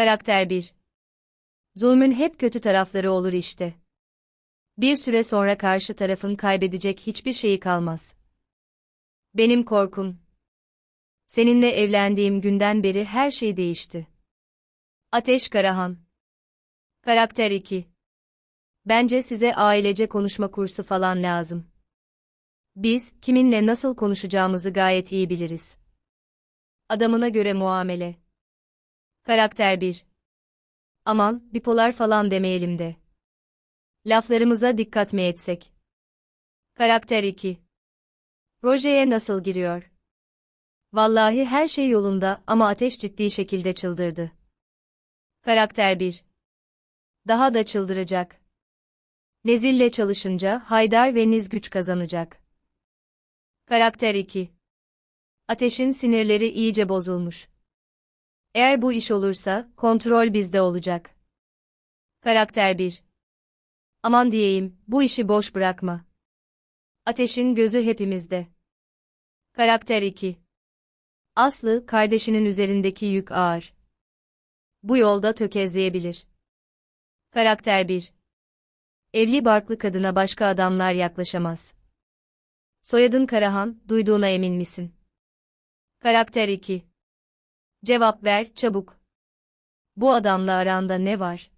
Karakter 1 Zulmün hep kötü tarafları olur işte. Bir süre sonra karşı tarafın kaybedecek hiçbir şeyi kalmaz. Benim korkum. Seninle evlendiğim günden beri her şey değişti. Ateş Karahan Karakter 2 Bence size ailece konuşma kursu falan lazım. Biz, kiminle nasıl konuşacağımızı gayet iyi biliriz. Adamına göre muamele. Karakter 1 Aman, bipolar falan demeyelim de. Laflarımıza dikkat mi etsek? Karakter 2 Projeye nasıl giriyor? Vallahi her şey yolunda ama ateş ciddi şekilde çıldırdı. Karakter 1 Daha da çıldıracak. Nezil'le çalışınca Haydar ve Niz güç kazanacak. Karakter 2 Ateşin sinirleri iyice bozulmuş. Eğer bu iş olursa, kontrol bizde olacak. Karakter 1 Aman diyeyim, bu işi boş bırakma. Ateşin gözü hepimizde. Karakter 2 Aslı, kardeşinin üzerindeki yük ağır. Bu yolda tökezleyebilir. Karakter 1 Evli barklı kadına başka adamlar yaklaşamaz. Soyadın Karahan, duyduğuna emin misin? Karakter 2 Cevap ver, çabuk. Bu adamla aranda ne var?